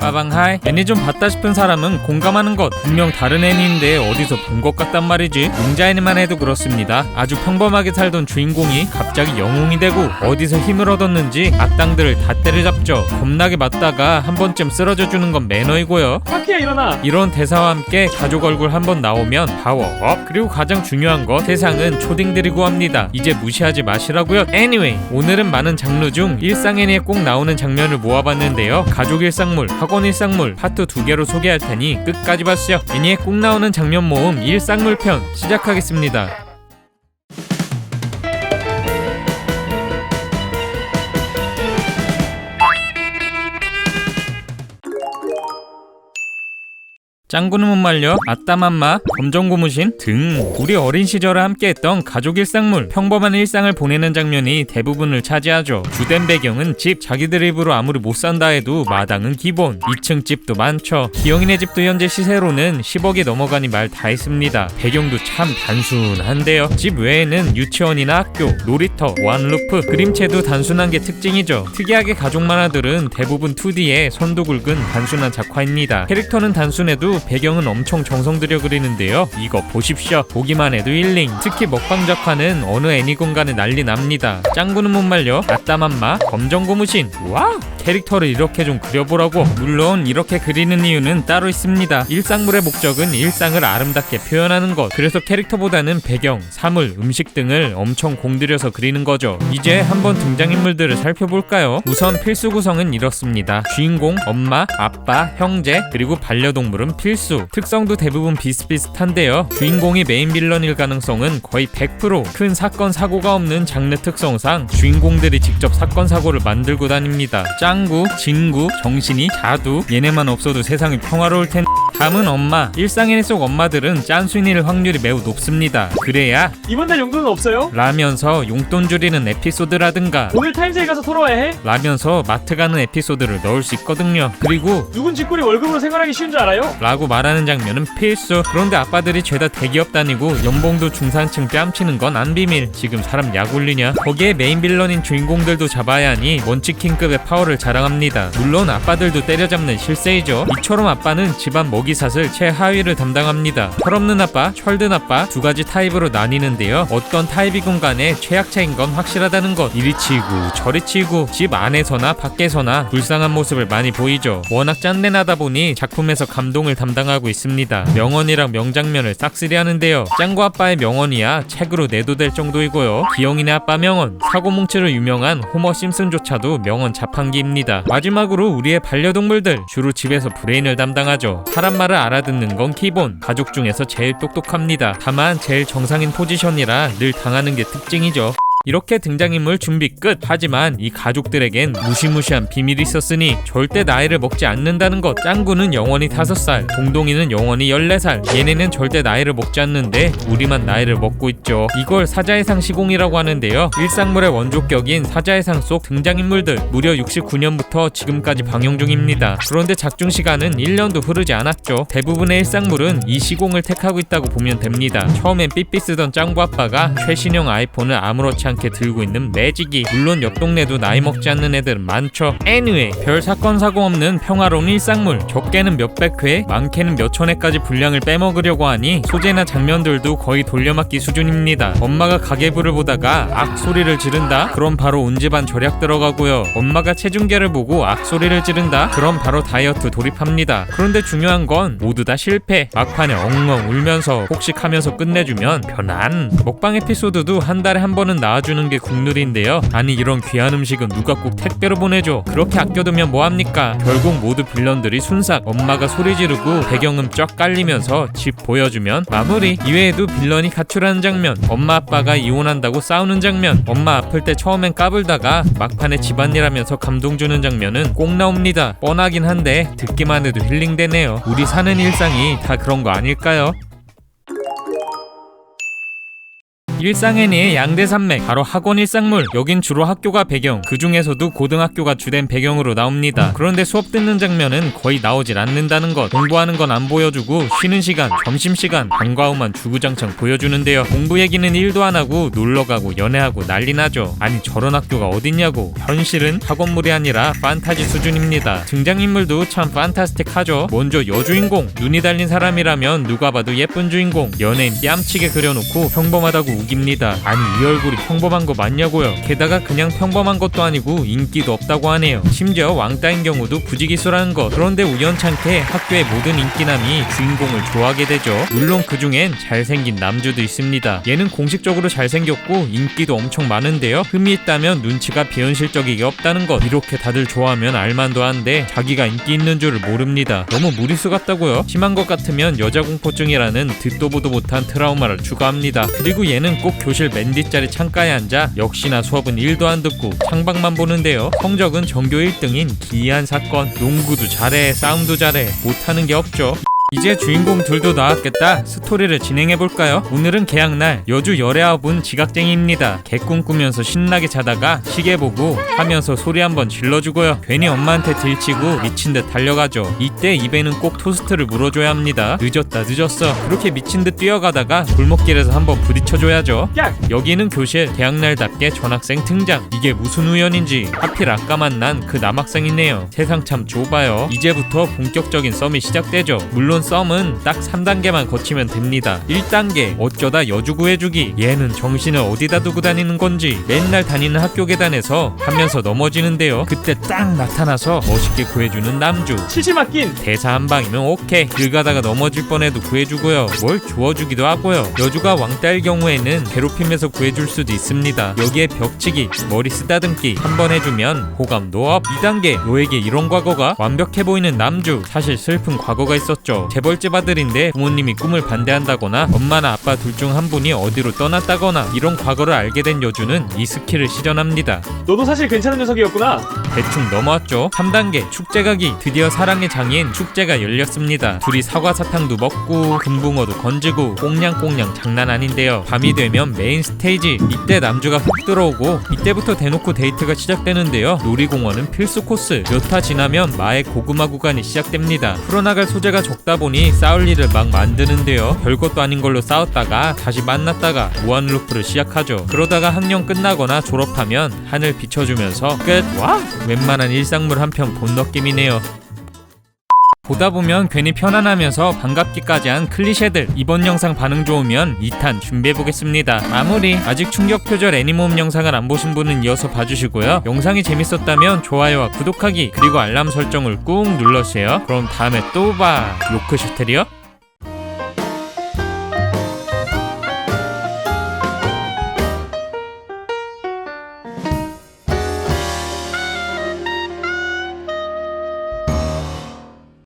빠방하이. 애니 좀 봤다 싶은 사람은 공감하는 것. 분명 다른 애니인데 어디서 본 것 같단 말이지. 뭉자 애니만 해도 그렇습니다. 아주 평범하게 살던 주인공이 갑자기 영웅이 되고 어디서 힘을 얻었는지 악당들을 다 때려잡죠. 겁나게 맞다가 한 번쯤 쓰러져 주는 건 매너이고요. 타키야 일어나. 이런 대사와 함께 가족 얼굴 한 번 나오면 파워업. 그리고 가장 중요한 거 세상은 초딩들이 구합니다. 이제 무시하지 마시라고요. Anyway 오늘은 많은 장르 중 일상 애니에 꼭 나오는 장면을 모아봤는데요. 가족 일상물 학원 일상물 파트 두 개로 소개할 테니 끝까지 봐주세요. 애니에 꼭 나오는 장면 모음 일상물 편 시작하겠습니다 짱구는 못 말려, 아따맘마, 검정고무신 등 우리 어린 시절을 함께했던 가족 일상물, 평범한 일상을 보내는 장면이 대부분을 차지하죠. 주된 배경은 집, 자기들 입으로 아무리 못 산다 해도 마당은 기본, 2층 집도 많죠. 기영이네 집도 현재 시세로는 10억이 넘어가니 말 다 했습니다. 배경도 참 단순한데요. 집 외에는 유치원이나 학교, 놀이터, 원루프, 그림체도 단순한 게 특징이죠. 특이하게 가족 만화들은 대부분 2D에 선도 굵은 단순한 작화입니다. 캐릭터는 단순해도 배경은 엄청 정성 들여 그리는데요. 이거 보십시오. 보기만 해도 힐링. 특히 먹방 작화는 어느 애니군 간에 난리 납니다. 짱구는 못 말려. 아따맘마. 검정 고무신. 와우. 캐릭터를 이렇게 좀 그려보라고. 물론 이렇게 그리는 이유는 따로 있습니다. 일상물의 목적은 일상을 아름답게 표현하는 것. 그래서 캐릭터보다는 배경, 사물, 음식 등을 엄청 공들여서 그리는 거죠. 이제 한번 등장인물들을 살펴볼까요? 우선 필수 구성은 이렇습니다. 주인공, 엄마, 아빠, 형제, 그리고 반려동물은 필수. 특성도 대부분 비슷비슷한데요. 주인공이 메인 빌런일 가능성은 거의 100%큰 사건 사고가 없는 장르 특성상 주인공들이 직접 사건 사고를 만들고 다닙니다. 짱구, 진구, 정신이, 자두 얘네만 없어도 세상이 평화로울 텐. 다음은 엄마. 일상애니 속 엄마들은 짠순이일 확률이 매우 높습니다. 그래야 이번 달 용돈은 없어요? 라면서 용돈 줄이는 에피소드라든가 오늘 타임세일 가서 털어와야 해? 라면서 마트 가는 에피소드를 넣을 수 있거든요. 그리고 누군 직군이 월급으로 생활하기 쉬운 줄 알아요? 라고 말하는 장면은 필수. 그런데 아빠들이 죄다 대기업 다니고 연봉도 중산층 뺨치는 건 안 비밀. 지금 사람 약 올리냐? 거기에 메인 빌런인 주인공들도 잡아야 하니 원치킨급의 파워를 자랑합니다. 물론 아빠들도 때려잡는 실세이죠. 이처럼 아빠는 집안 먹이사슬 최하위를 담당합니다. 철없는 아빠, 철든 아빠 두 가지 타입으로 나뉘는데요. 어떤 타입이건 간에 최약체인 건 확실하다는 것. 이리 치고 저리 치고 집 안에서나 밖에서나 불쌍한 모습을 많이 보이죠. 워낙 짠내나다 보니 작품에서 감동을 담당하고 있습니다. 명언이랑 명장면을 싹쓸이 하는데요. 짱구 아빠의 명언이야 책으로 내도 될 정도이고요. 기영이네 아빠 명언, 사고뭉치로 유명한 호머 심슨조차도 명언 자판기입니다. 마지막으로 우리의 반려동물들 주로 집에서 브레인을 담당하죠. 사람 말을 알아듣는 건 기본. 가족 중에서 제일 똑똑합니다. 다만 제일 정상인 포지션이라 늘 당하는 게 특징이죠. 이렇게 등장인물 준비 끝. 하지만 이 가족들에겐 무시무시한 비밀이 있었으니 절대 나이를 먹지 않는다는 것. 짱구는 영원히 5살, 동동이는 영원히 14살. 얘네는 절대 나이를 먹지 않는데 우리만 나이를 먹고 있죠. 이걸 사자의상 시공이라고 하는데요. 일상물의 원조격인 사자의상 속 등장인물들 무려 69년부터 지금까지 방영 중입니다. 그런데 작중 시간은 1년도 흐르지 않았죠. 대부분의 일상물은 이 시공을 택하고 있다고 보면 됩니다. 처음엔 삐삐 쓰던 짱구 아빠가 최신형 아이폰을 아무렇지 않게 들고 있는 매직이 물론 옆 동네도 나이 먹지 않는 애들은 많죠. anyway 별 사건 사고 없는 평화로운 일상물 적게는 몇백 회 많게는 몇천 회까지 분량을 빼먹으려고 하니 소재나 장면들도 거의 돌려막기 수준입니다. 엄마가 가계부를 보다가 악 소리를 지른다? 그럼 바로 온 집안 절약 들어가고요. 엄마가 체중계를 보고 악 소리를 지른다? 그럼 바로 다이어트 돌입합니다. 그런데 중요한 건 모두 다 실패. 막판에 엉엉 울면서 폭식하면서 끝내주면 편안. 먹방 에피소드도 한 달에 한 번은 나와 나와주는 게 국룰인데요. 아니 이런 귀한 음식은 누가 꼭 택배로 보내줘. 그렇게 아껴두면 뭐합니까? 결국 모두 빌런들이 순삭. 엄마가 소리 지르고 배경음 쫙 깔리면서 집 보여주면 마무리. 이외에도 빌런이 가출하는 장면, 엄마 아빠가 이혼한다고 싸우는 장면, 엄마 아플 때 처음엔 까불다가 막판에 집안일 하면서 감동 주는 장면은 꼭 나옵니다. 뻔하긴 한데 듣기만 해도 힐링되네요. 우리 사는 일상이 다 그런 거 아닐까요? 일상 애니의 양대산맥 바로 학원 일상물 여긴 주로 학교가 배경 그 중에서도 고등학교가 주된 배경으로 나옵니다. 그런데 수업 듣는 장면은 거의 나오질 않는다는 것. 공부하는 건 안 보여주고 쉬는 시간 점심시간 방과 후만 주구장창 보여주는데요. 공부 얘기는 일도 안 하고 놀러가고 연애하고 난리 나죠. 아니 저런 학교가 어딨냐고. 현실은 학원물이 아니라 판타지 수준입니다. 등장인물도 참 판타스틱하죠. 먼저 여주인공 눈이 달린 사람이라면 누가 봐도 예쁜 주인공. 연예인 뺨치게 그려놓고 평범하다고 우깁니다. 아니 이 얼굴이 평범한 거 맞냐고요? 게다가 그냥 평범한 것도 아니고 인기도 없다고 하네요. 심지어 왕따인 경우도 부지기수라는 것. 그런데 우연찮게 학교의 모든 인기남이 주인공을 좋아하게 되죠. 물론 그 중엔 잘생긴 남주도 있습니다. 얘는 공식적으로 잘생겼고 인기도 엄청 많은데요. 흠이 있다면 눈치가 비현실적이게 없다는 것. 이렇게 다들 좋아하면 알만도 한데 자기가 인기 있는 줄을 모릅니다. 너무 무리수 같다고요? 심한 것 같으면 여자 공포증이라는 듣도 보도 못한 트라우마를 추가합니다. 그리고 얘는 꼭 교실 맨 뒷자리 창가에 앉아 역시나 수업은 1도 안 듣고 창밖만 보는데요. 성적은 전교 1등인 기이한 사건. 농구도 잘해 싸움도 잘해. 못하는 게 없죠 이제 주인공 둘도 나왔겠다. 스토리를 진행해볼까요? 오늘은 개학날 여주 열애아분 지각쟁이입니다. 개꿈 꾸면서 신나게 자다가 시계 보고 하면서 소리 한번 질러주고요. 괜히 엄마한테 들치고 미친 듯 달려가죠. 이때 입에는 꼭 토스트를 물어줘야 합니다. 늦었다 늦었어. 그렇게 미친 듯 뛰어가다가 골목길에서 한번 부딪혀줘야죠. 야! 여기는 교실 개학날답게 전학생 등장 이게 무슨 우연인지 하필 아까 만난 그 남학생이네요 세상 참 좁아요 이제부터 본격적인 썸이 시작되죠 물론 썸은 딱 3단계만 거치면 됩니다. 1단계 어쩌다 여주 구 해주기. 얘는 정신을 어디다 두고 다니는 건지. 맨날 다니는 학교 계단에서 하면서 넘어지는데요. 그때 딱 나타나서 멋있게 구해주는 남주. 치치 맞긴! 대사 한 방이면 오케이. 길 가다가 넘어질 뻔해도 구해주고요. 뭘 주워주기도 하고요. 여주가 왕따일 경우에는 괴롭힘에서 구해줄 수도 있습니다. 여기에 벽치기 머리 쓰다듬기 한 번 해주면 호감도 업. 2단계 너에게 이런 과거가 완벽해 보이는 남주. 사실 슬픈 과거가 있었죠 재벌집 아들인데 부모님이 꿈을 반대한다거나 엄마나 아빠 둘 중 한 분이 어디로 떠났다거나 이런 과거를 알게 된 여주는 이 스킬을 실현합니다 너도 사실 괜찮은 녀석이었구나. 대충 넘어왔죠. 3단계 축제 가기. 드디어 사랑의 장인 축제가 열렸습니다. 둘이 사과 사탕도 먹고 금붕어도 건지고 꽁냥꽁냥 장난 아닌데요. 밤이 되면 메인 스테이지. 이때 남주가 훅 들어오고 이때부터 대놓고 데이트가 시작되는데요. 놀이공원은 필수 코스. 몇 타 지나면 마의 고구마 구간이 시작됩니다. 풀어나갈 소재가 적다 보니 싸울 일을 막 만드는데요. 별것도 아닌 걸로 싸웠다가 다시 만났다가 무한 루프를 시작하죠. 그러다가 학년 끝나거나 졸업하면 하늘 비춰주면서 끝. 와! 웬만한 일상물 한 편 본 느낌이네요. 보다 보면 괜히 편안하면서 반갑기까지 한 클리셰들. 이번 영상 반응 좋으면 2탄 준비해보겠습니다. 마무리 아직 충격 표절 애니모음 영상을 안 보신 분은 이어서 봐주시고요. 영상이 재밌었다면 좋아요와 구독하기 그리고 알람 설정을 꾹 눌러주세요. 그럼 다음에 또봐. 로크슈텔이요